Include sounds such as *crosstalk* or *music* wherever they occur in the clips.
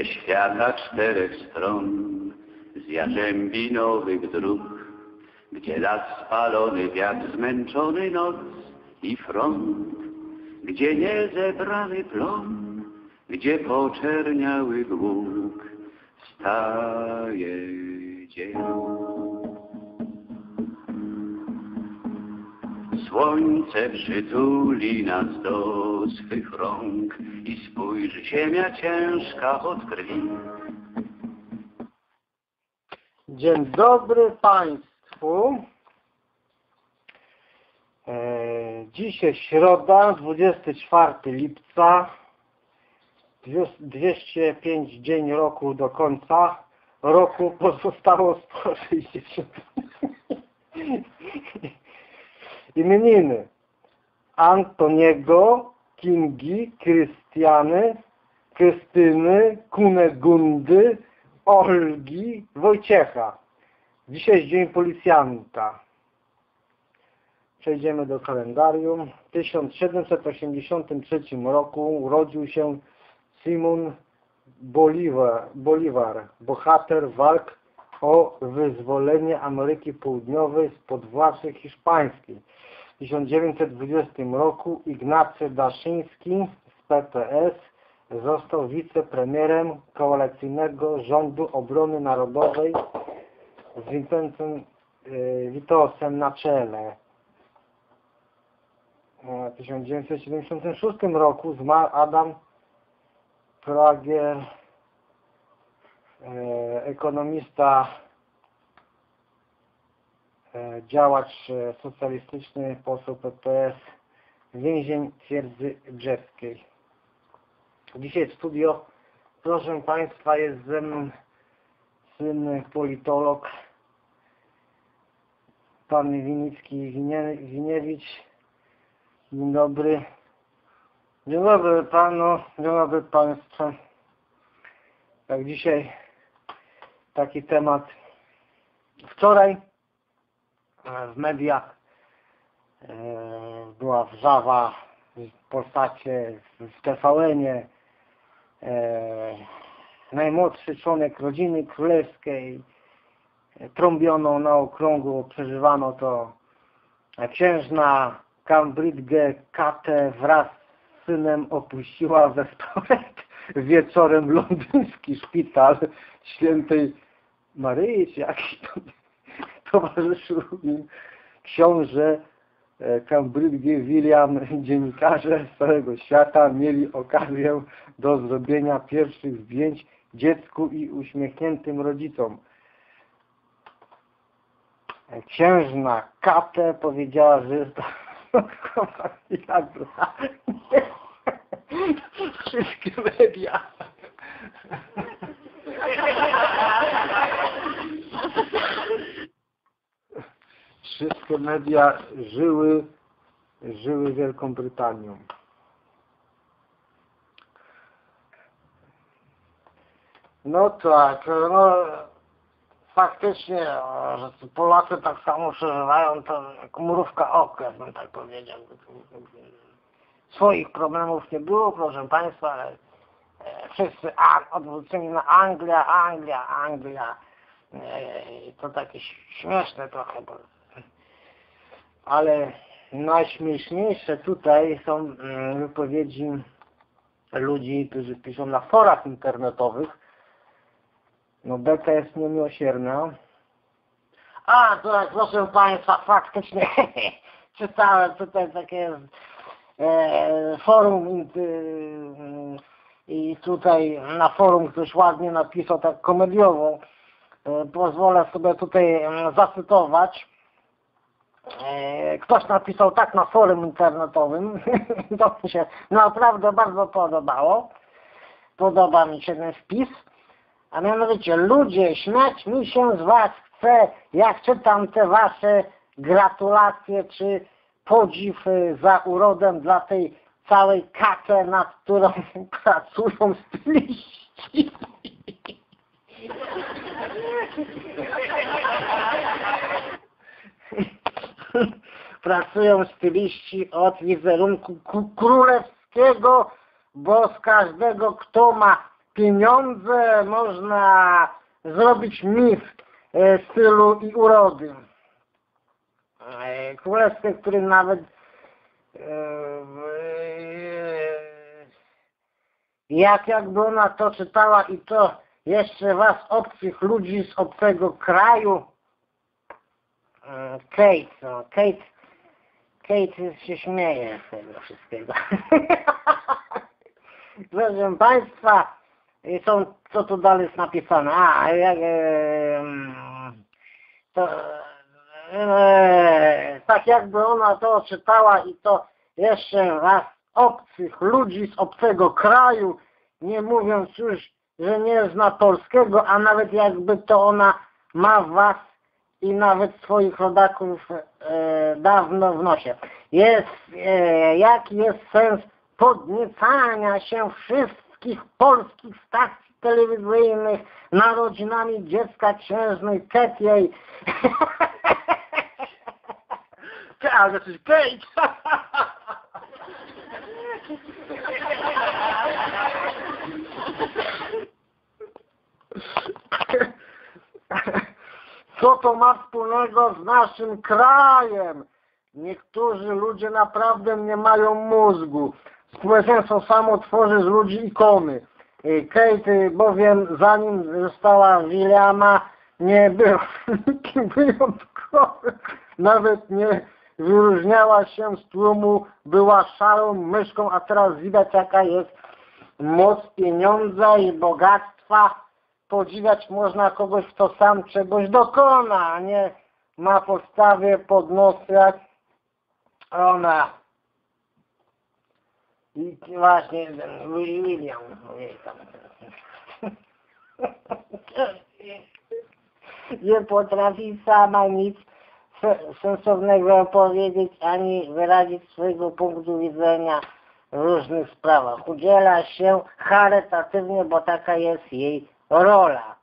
ze świata czterech stron, z jarzębinowych dróg, gdzie las spalony, wiatr zmęczony noc i front, gdzie niezebrany plon, gdzie poczerniały głuk, staje dzień. Słońce przytuli nas do swych rąk i spójrz, ziemia ciężka od krwi. Dzień dobry Państwu. E, Dzisiaj środa, 24 lipca, 205 dzień roku do końca. Roku pozostało 160. Imieniny. Antoniego, Kingi, Krystiany, Krystyny, Kunegundy, Olgi, Wojciecha. Dzisiaj jest Dzień Policjanta. Przejdziemy do kalendarium. W 1783 roku urodził się Simon Bolivar, Bolivar, bohater walk o wyzwolenie Ameryki Południowej spod władzy hiszpańskiej. W 1920 roku Ignacy Daszyński z PPS został wicepremierem koalicyjnego rządu obrony narodowej z Vincentem e, Witosem na czele. W 1976 roku zmarł Adam Prager, e, ekonomista, działacz e, socjalistyczny, poseł PPS, więzień twierdzy brzeskiej. Dzisiaj w studio, proszę Państwa, jest ze mną słynny politolog, pan Winicki Winiewicz. Dzień dobry. Dzień dobry Panu, dzień dobry Państwu. Tak dzisiaj taki temat. Wczoraj e, w mediach e, była wrzawa w Polsacie, w TVN-ie e, najmłodszy członek rodziny królewskiej trąbiono na okrągło, przeżywano to księżna Cambridge Kate wraz z synem opuściła *laughs* zespół wieczorem londyński szpital świętej Maryi, czy jakiś to towarzyszył im książę Cambridge William, dziennikarze z całego świata mieli okazję do zrobienia pierwszych zdjęć dziecku i uśmiechniętym rodzicom. Księżna Kate powiedziała, że jest to wszystkie media wszystkie media żyły, żyły Wielką Brytanią. No tak, no faktycznie, Polacy tak samo przeżywają to jak mrówka oka, bym tak powiedział. Swoich problemów nie było, proszę Państwa, ale wszyscy odwróceni na Anglia, Anglia, Anglia. To takie śmieszne trochę, bo ale najśmieszniejsze tutaj są wypowiedzi ludzi, którzy piszą na forach internetowych. No beka jest niemiłosierna. A, to proszę Państwa, faktycznie *laughs* czytałem tutaj takie e, forum e, i tutaj na forum ktoś ładnie napisał tak komediowo. E, pozwolę sobie tutaj zacytować. Ktoś napisał tak na forum internetowym, *laughs* to mi się naprawdę bardzo podobało. Podoba mi się ten wpis. A mianowicie, ludzie, śmiać mi się z was chce, jak czytam te wasze gratulacje, czy podziw za urodę dla tej całej kace, nad którą *laughs* pracują styliści. *laughs* *laughs* pracują styliści od wizerunku królewskiego, bo z każdego, kto ma pieniądze można zrobić mit e, stylu i urody. E, Królestwie, który nawet e, w- jak jakby ona to czytała i to jeszcze was obcych ludzi z obcego kraju E, Kate, no, Kate Kate się śmieje z tego wszystkiego. *laughs* Proszę Państwa, są, co tu dalej jest napisane? A, jak, e, to, e, tak jakby ona to czytała i to jeszcze raz obcych ludzi z obcego kraju, nie mówiąc już, że nie zna polskiego, a nawet jakby to ona ma was i nawet swoich rodaków e, dawno w nosie. Jest, e, jaki jest sens podniecania się wszystkich polskich stacji telewizyjnych narodzinami dziecka księżnej Ketiej? A, Kate! Co to ma wspólnego z naszym krajem? Niektórzy ludzie naprawdę nie mają mózgu. Społeczeństwo samo tworzy z ludzi ikony. Y, Kate bowiem zanim została Williama nie była *laughs* nikim wyjątkowym. Nawet nie wyróżniała się z tłumu, była szarą myszką, a teraz widać jaka jest moc pieniądza i bogactwa podziwiać można kogoś, kto sam czegoś dokona, a nie ma podstawie pod nos jak ona. I właśnie ten William. *laughs* Nie potrafi sama nic se- sensownego powiedzieć, ani wyrazić swojego punktu widzenia w różnych sprawach. Udziela się charytatywnie, bo taka jest jej rola.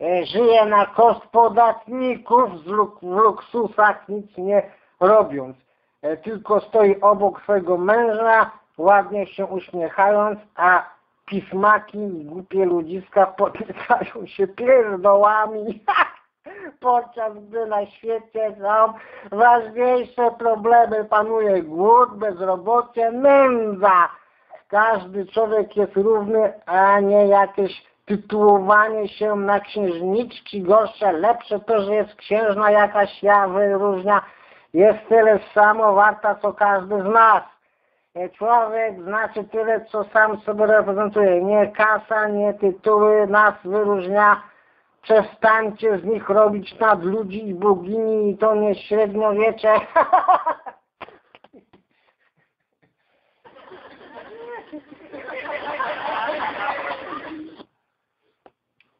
E, Żyje na koszt podatników w luksusach, nic nie robiąc. E, Tylko stoi obok swojego męża, ładnie się uśmiechając, a pismaki i głupie ludziska potyczają się pierdołami. *laughs* Podczas gdy na świecie są ważniejsze problemy, panuje głód, bezrobocie, nędza. Każdy człowiek jest równy, a nie jakieś tytułowanie się na księżniczki, gorsze, lepsze, to, że jest księżna jakaś ja wyróżnia, jest tyle samo warta, co każdy z nas. E, Człowiek znaczy tyle, co sam sobie reprezentuje. Nie kasa, nie tytuły nas wyróżnia. Przestańcie z nich robić nad ludzi i bogini i to nie średniowiecze. *laughs*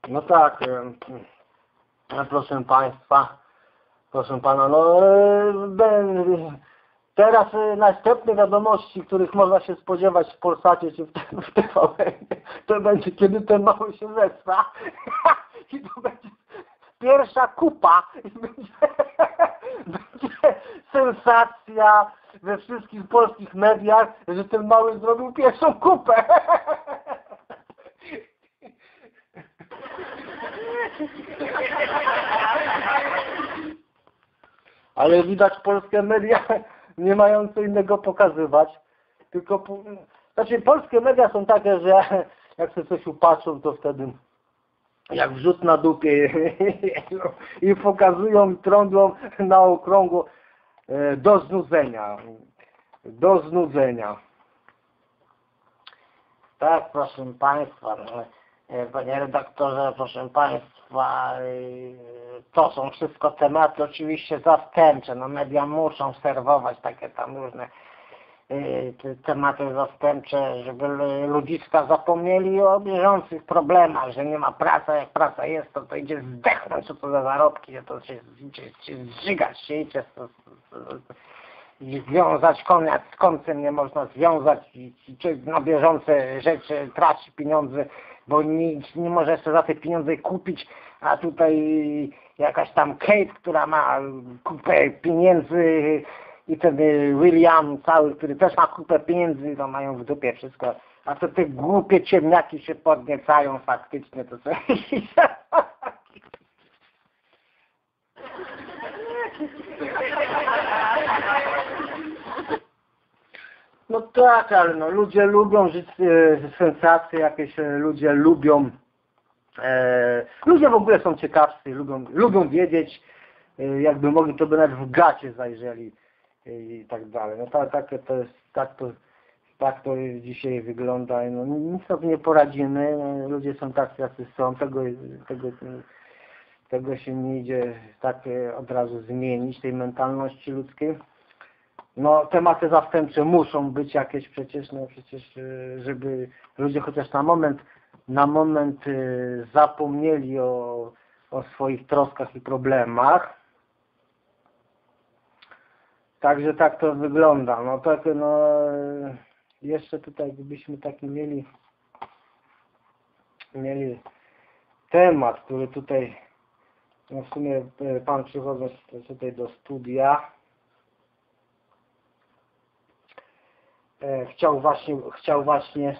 No tak, proszę Państwa, proszę Pana, no e, teraz e, następne wiadomości, których można się spodziewać w Polsacie czy w, *laughs* w TVN, to będzie kiedy ten mały się zesra *laughs* i to będzie pierwsza kupa i będzie, *laughs* będzie sensacja we wszystkich polskich mediach, że ten mały zrobił pierwszą kupę. Ale widać polskie media *laughs* nie mają co innego pokazywać. Tylko, znaczy polskie media są takie, że *laughs* jak sobie coś upatrzą, to wtedy jak wrzut na dupie *laughs* i pokazują, trądlą na okrągło e, do znudzenia. Do znudzenia. Tak, proszę Państwa, no, Panie redaktorze, proszę Państwa, e, to są wszystko tematy oczywiście zastępcze. No media muszą serwować takie tam różne e, te tematy zastępcze, żeby ludziska zapomnieli o bieżących problemach, że nie ma pracy, jak praca jest, to to idzie zdechnąć, co to za zarobki, to się, idzie się zżygać się, idzie związać konia z końcem nie można związać człowiek na bieżące rzeczy traci pieniądze, bo nic nie może jeszcze za te pieniądze kupić, a tutaj jakaś tam Kate, która ma kupę pieniędzy i ten William cały, który też ma kupę pieniędzy, to mają w dupie wszystko, A to te głupie ciemniaki się podniecają faktycznie, to co *laughs* No tak, ale no, ludzie lubią żyć e, sensacje, jakieś e, ludzie lubią e, ludzie w ogóle są ciekawscy, lubią, lubią wiedzieć, e, jakby mogli, to by nawet w gacie zajrzeli e, i tak dalej. No tak, tak to jest, tak to, tak to dzisiaj wygląda. No, nic sobie nie poradzimy, ludzie są tacy, jacy są, tego, tego, tego się nie idzie tak e, od razu zmienić, tej mentalności ludzkiej. No tematy zastępcze muszą być jakieś przecież, no przecież, e, żeby ludzie chociaż na moment, na moment e, zapomnieli o, o swoich troskach i problemach. Także tak to wygląda. No tak, no jeszcze tutaj gdybyśmy taki mieli mieli temat, który tutaj no w sumie e, Pan przychodząc tutaj do studia e, chciał właśnie, chciał właśnie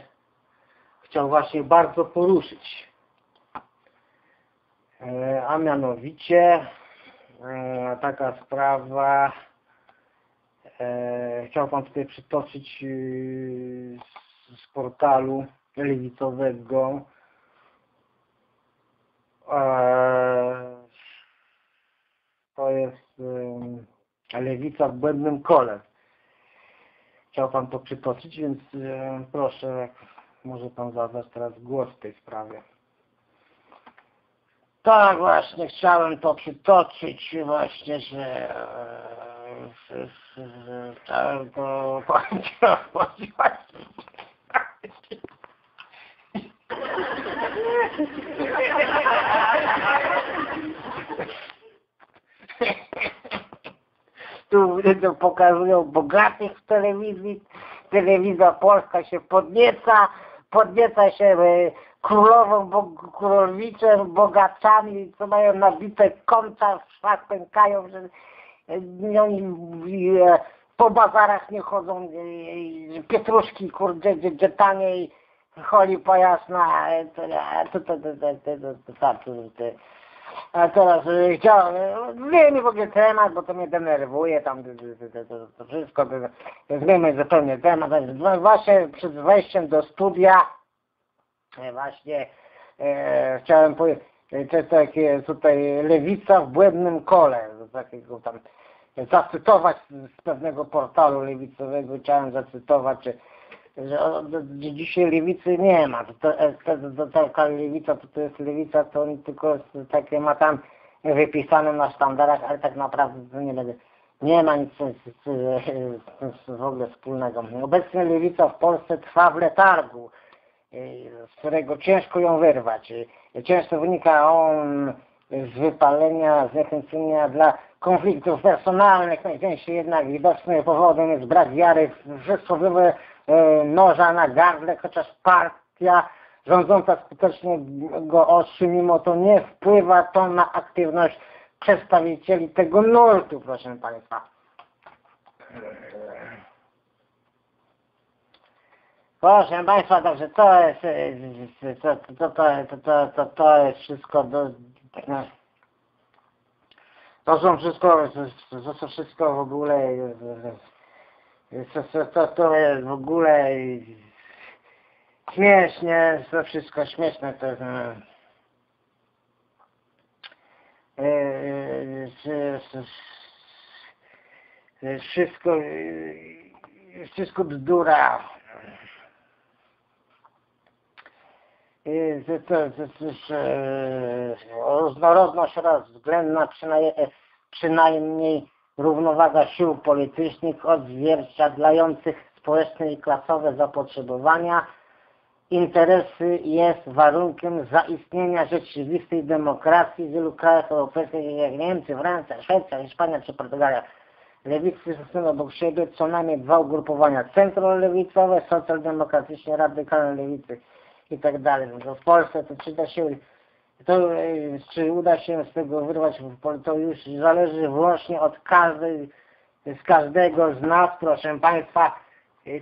chciał właśnie bardzo poruszyć. E, a mianowicie e, taka sprawa e, chciał Pan tutaj przytoczyć z, portalu lewicowego e, to jest e, lewica w błędnym kole. Chciał Pan to przytoczyć, więc e, proszę, jak może Pan zabrać teraz głos w tej sprawie. Tak, właśnie chciałem to przytoczyć właśnie, że, e, chciałem to powiedzieć. *laughs* Tu to pokazują bogatych w telewizji, telewizja polska się podnieca, podnieca się e, królową, bo, królowiczem, bogaczami, co mają nabite konta, w pękają, że e, oni e, po bazarach nie chodzą, e, pietruszki, kurde, gdzie, taniej, choli pojasna, e, to, to, to, to, to, to, to, to, to, to, a teraz e, chciałem, zmieni w ogóle temat, bo to mnie denerwuje, tam to, to, to, to wszystko, to, to zmieńmy zupełnie temat. Właśnie przed wejściem do studia, właśnie e, chciałem powiedzieć, to jest takie tutaj lewica w błędnym kole, takiego tam zacytować z pewnego portalu lewicowego, chciałem zacytować, że, że dzisiaj lewicy nie ma, to, to, to, taka lewica, to, to jest lewica, to oni tylko takie ma tam wypisane na sztandarach, ale tak naprawdę to nie będzie. Nie ma nic z, z, w ogóle wspólnego. Obecnie lewica w Polsce trwa w letargu, z którego ciężko ją wyrwać. Często wynika on z wypalenia, zniechęcenia dla konfliktów personalnych. Najczęściej jednak widocznym powodem jest brak wiary w przysłowiowe noża na gardle, chociaż partia rządząca skutecznie go ostrzy, mimo to nie wpływa to na aktywność przedstawicieli tego nurtu, proszę Państwa. Proszę Państwa, to jest, to, to, to, to, to, jest wszystko do, to są wszystko, to, to wszystko w ogóle, to, to, to, to jest w ogóle śmiesznie, to wszystko śmieszne, to wszystko, wszystko bzdura. To, to, to, to różnorodność rozwzględna, przynajmniej, przynajmniej równowaga sił politycznych odzwierciedlających społeczne i klasowe zapotrzebowania, interesy jest warunkiem zaistnienia rzeczywistej demokracji w wielu krajach europejskich, jak Niemcy, Francja, Szwecja, Hiszpania czy Portugalia. Lewicy stosują obok siebie co najmniej dwa ugrupowania centrolewicowe, socjaldemokratycznie radykalne lewicy i tak. No w Polsce to czy da się, to, e, czy uda się z tego wyrwać, to już zależy wyłącznie od każdej, z każdego z nas, proszę Państwa,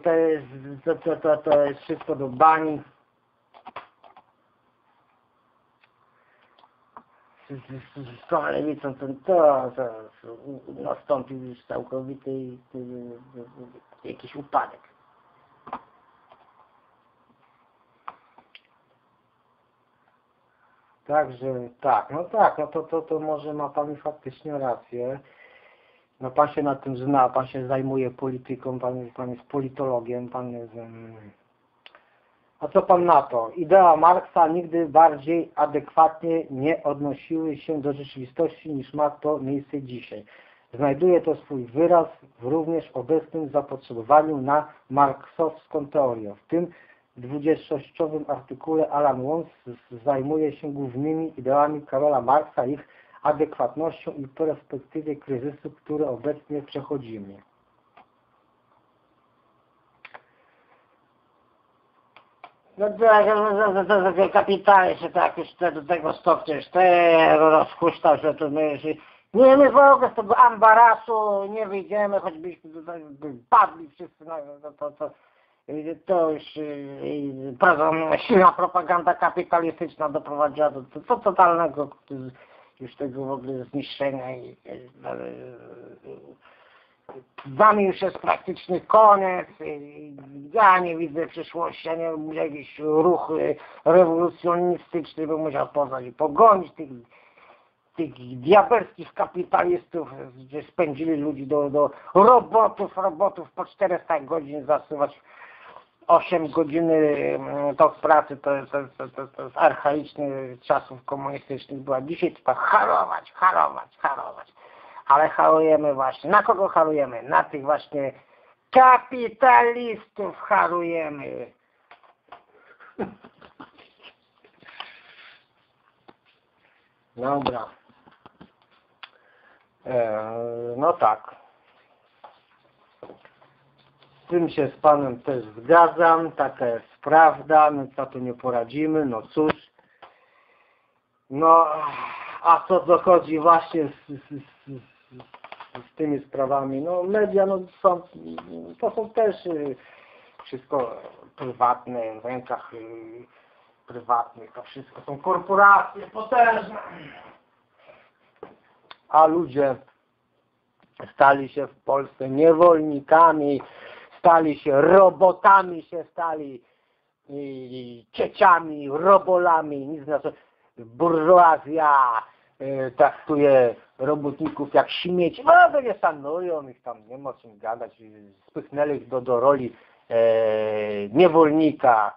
to jest, to, to, to, to jest wszystko do bani. Z tą lewicą to, to, to nastąpił już całkowity y, y, y, jakiś upadek. Także tak, no tak, no to, to, to może ma Pan faktycznie rację. No Pan się na tym zna, Pan się zajmuje polityką, Pan, pan jest politologiem, Pan jest... Um... A co Pan na to? Idea Marksa nigdy bardziej adekwatnie nie odnosiły się do rzeczywistości niż ma to miejsce dzisiaj. Znajduje to swój wyraz w również obecnym zapotrzebowaniu na marksowską teorię. W tym 26-owym artykule Alan Wons zajmuje się głównymi ideami Karola Marksa, ich adekwatnością i perspektywie kryzysu, który obecnie przechodzimy. No tak, no kapitale się tak już do tego stopnia już rozhuśtał, że to my nie, my w ogóle z tego ambarasu nie wyjdziemy, choćbyśmy tutaj padli wszyscy, no, to, to, to, to już yy, silna propaganda kapitalistyczna doprowadziła do, do, totalnego już tego w ogóle zniszczenia i z nami już jest praktycznie koniec. Ja nie widzę przyszłości, ja nie wiem, jakiś ruch rewolucjonistyczny by musiał poznać i pogonić tych, tych diabelskich kapitalistów, gdzie spędzili ludzi do, do robotów, robotów po 400 godzin zasuwać 8 godzin mm, tok pracy to, to, to, to, to jest archaiczny czasów komunistycznych była. Dzisiaj trzeba harować, harować, harować. Ale harujemy właśnie. Na kogo harujemy? Na tych właśnie kapitalistów harujemy. Dobra. Eee, no tak. Z tym się z Panem też zgadzam, taka jest prawda, my co tu nie poradzimy, no cóż. No, a co dochodzi właśnie z, z, z, z, tymi sprawami, no media no, są, to są też y, wszystko prywatne, w rękach y, prywatnych, to wszystko są korporacje potężne. A ludzie stali się w Polsce niewolnikami, stali się robotami, się stali i cieciami, robolami, nic na to. Burżuazja y, traktuje robotników jak śmieci. No to nie szanują ich tam, nie ma o czym gadać. Spychnęli ich do, do roli e, niewolnika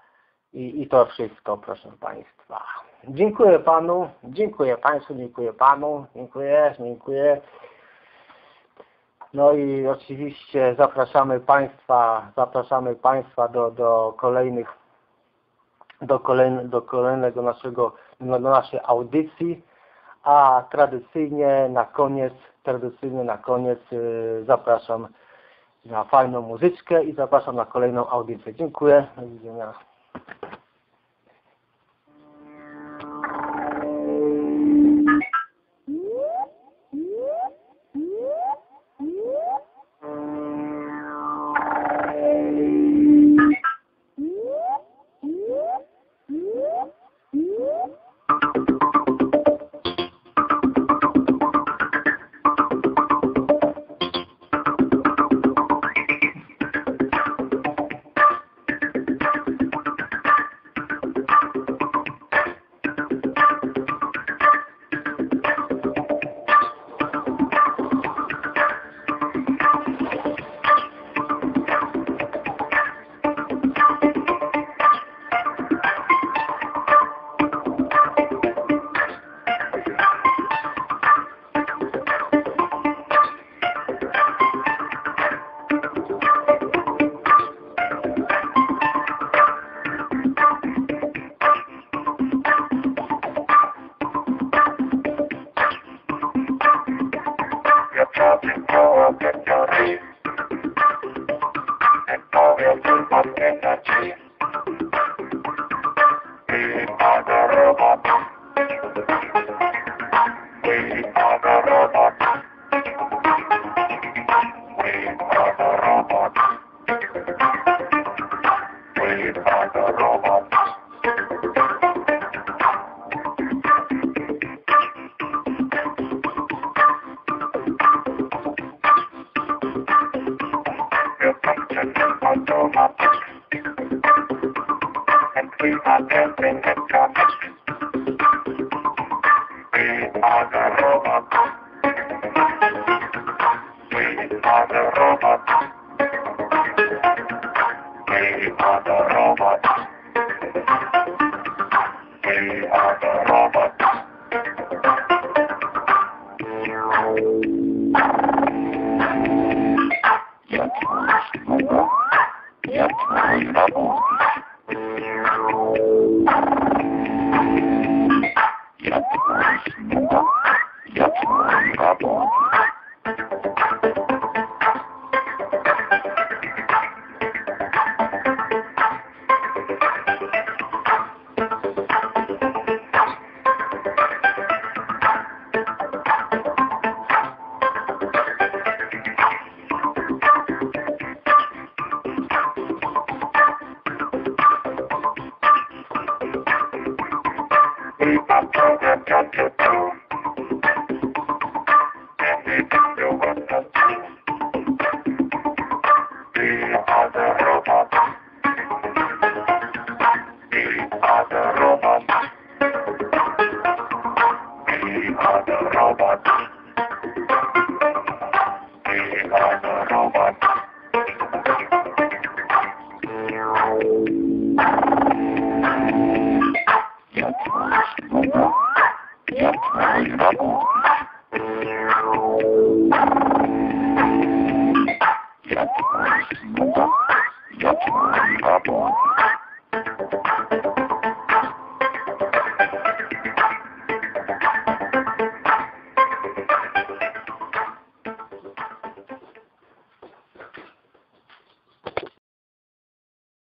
i, i to wszystko, proszę Państwa. Dziękuję Panu, dziękuję Państwu, dziękuję Panu, dziękuję, dziękuję. No i oczywiście zapraszamy Państwa, zapraszamy Państwa do, do kolejnych, do, kolejne, do kolejnego naszego, do naszej audycji, a tradycyjnie na koniec, tradycyjnie na koniec yy, zapraszam na fajną muzyczkę i zapraszam na kolejną audycję. Dziękuję. Do widzenia.